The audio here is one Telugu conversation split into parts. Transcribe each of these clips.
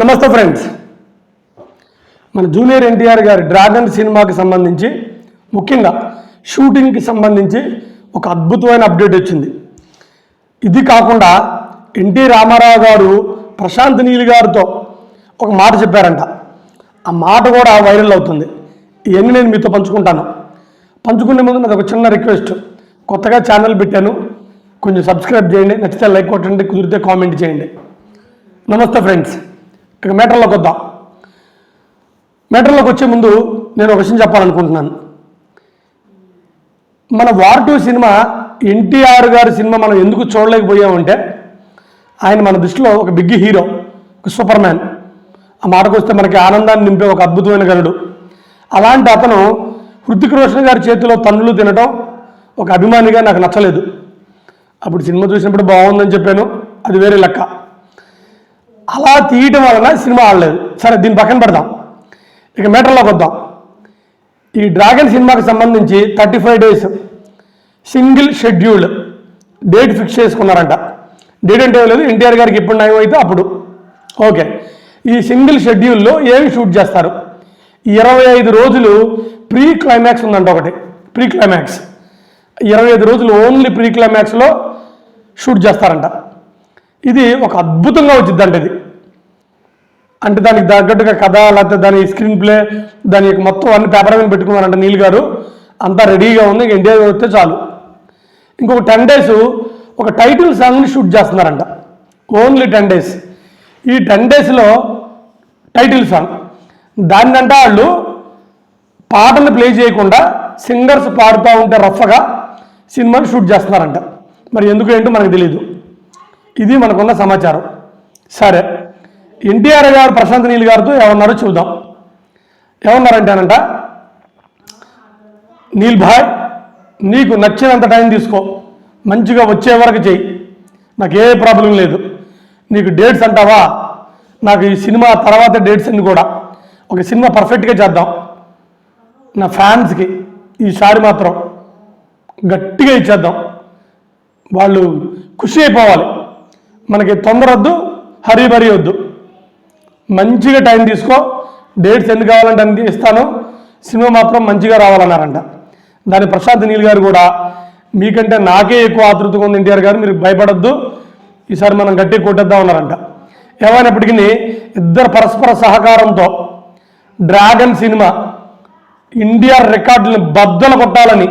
నమస్తే ఫ్రెండ్స్. మన జూనియర్ ఎన్టీఆర్ గారి డ్రాగన్ సినిమాకి సంబంధించి ముఖ్యంగా షూటింగ్కి సంబంధించి ఒక అద్భుతమైన అప్డేట్ వచ్చింది. ఇది కాకుండా ఎన్టీ రామారావు గారు ప్రశాంత్ నీల్ గారితో ఒక మాట చెప్పారంట. ఆ మాట కూడా వైరల్ అవుతుంది. ఇవన్నీ నేను మీతో పంచుకుంటాను. పంచుకునే ముందు నాకు ఒక చిన్న రిక్వెస్ట్. కొత్తగా ఛానల్ పెట్టాను. కొంచెం సబ్స్క్రైబ్ చేయండి. నచ్చితే లైక్ కొట్టండి. కుదిరితే కామెంట్ చేయండి. నమస్తే ఫ్రెండ్స్. ఇక మేటర్లోకి వద్దాం. మీటర్లోకి వచ్చే ముందు నేను ఒక విషయం చెప్పాలనుకుంటున్నాను. మన వార్ టూ సినిమా ఎన్టీఆర్ గారి సినిమా మనం ఎందుకు చూడలేకపోయామంటే ఆయన మన దృష్టిలో ఒక బిగ్ హీరో ఒక సూపర్ మ్యాన్ ఆ మాటకు వస్తే మనకి ఆనందాన్ని నింపే ఒక అద్భుతమైన గనుడు అలాంటి అతను హృతిక్ రోషన్ గారి చేతిలో తన్నులు తినడం ఒక అభిమానిగా నాకు నచ్చలేదు. అప్పుడు సినిమా చూసినప్పుడు బాగుందని చెప్పాను. అది వేరే లెక్క. అలా తీయటం వలన సినిమా ఆడలేదు. సరే దీన్ని పక్కన పెడదాం. ఇక మీటర్లోకి వద్దాం. ఈ డ్రాగన్ సినిమాకి సంబంధించి thirty five days single schedule date fix చేసుకున్నారంట. Date అంటే లేదు ఎన్టీఆర్ గారికి ఎప్పుడు నయం అయితే అప్పుడు. ఓకే. ఈ సింగిల్ షెడ్యూల్లో ఏమి షూట్ చేస్తారు? ఇరవై ఐదు రోజులు ప్రీ క్లైమాక్స్ ఉందంట ఒకటి. ప్రీ క్లైమాక్స్ ఇరవై ఐదు రోజులు ఓన్లీ ప్రీ క్లైమాక్స్లో షూట్ చేస్తారంట. ఇది ఒక అద్భుతంగా వచ్చిందంట ఇది అంటే దానికి తగ్గట్టుగా కథ లేకపోతే దాని స్క్రీన్ ప్లే దాని యొక్క మొత్తం అన్ని పేపర్ మీద పెట్టుకున్నారంట నీల్ గారు. అంతా రెడీగా ఉంది ఇంక ఇండియా వస్తే చాలు. ఇంకొక టెన్ డేస్ ఒక టైటిల్ సాంగ్ని షూట్ చేస్తున్నారంట. ఓన్లీ టెన్ డేస్ ఈ టెన్ డేస్లో టైటిల్ సాంగ్ దాన్నంట వాళ్ళు పాటలు ప్లే చేయకుండా సింగర్స్ పాడుతూ ఉంటే రఫ్గా సినిమాని షూట్ చేస్తున్నారంట. మరి ఎందుకు ఏంటో మనకు తెలియదు ఇది మనకున్న సమాచారం. సరే ఎన్టీఆర్ గారు ప్రశాంత్ నీల్ గారితో ఏమన్నారో చూద్దాం. ఏమన్నారంటేనంట నీల్ భాయ్ నీకు నచ్చినంత టైం తీసుకో. మంచిగా వచ్చే వరకు చెయ్యి. నాకు ఏ ప్రాబ్లం లేదు. నీకు డేట్స్ అంటావా? నాకు ఈ సినిమా తర్వాత డేట్స్ అన్ని కూడా. ఒక సినిమా పర్ఫెక్ట్గా చేద్దాం. నా ఫ్యాన్స్కి ఈసారి మాత్రం గట్టిగా ఇచ్చేద్దాం. వాళ్ళు ఖుషి అయిపోవాలి. మనకి తొందర వద్దు హరీ బరీ వద్దు. మంచిగా టైం తీసుకో. డేట్స్ ఎందుకు కావాలంటే అన్ని ఇస్తాను. సినిమా మాత్రం మంచిగా రావాలన్నారంట. దాని ప్రశాంత్ నీల్ గారు కూడా మీకంటే నాకే ఎక్కువ ఆతృతగా ఉంది ఎన్టీఆర్ గారు మీరు భయపడొద్దు. ఈసారి మనం గట్టి కొట్టేద్దాం అన్నారంట. ఏమైనప్పటికీ ఇద్దరు పరస్పర సహకారంతో డ్రాగన్ సినిమా ఇండియా రికార్డులను బద్దలు కొట్టాలని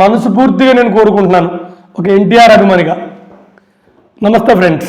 మనస్ఫూర్తిగా నేను కోరుకుంటున్నాను. ఒక ఎన్టీఆర్ అభిమానిగా. నమస్తే ఫ్రెండ్స్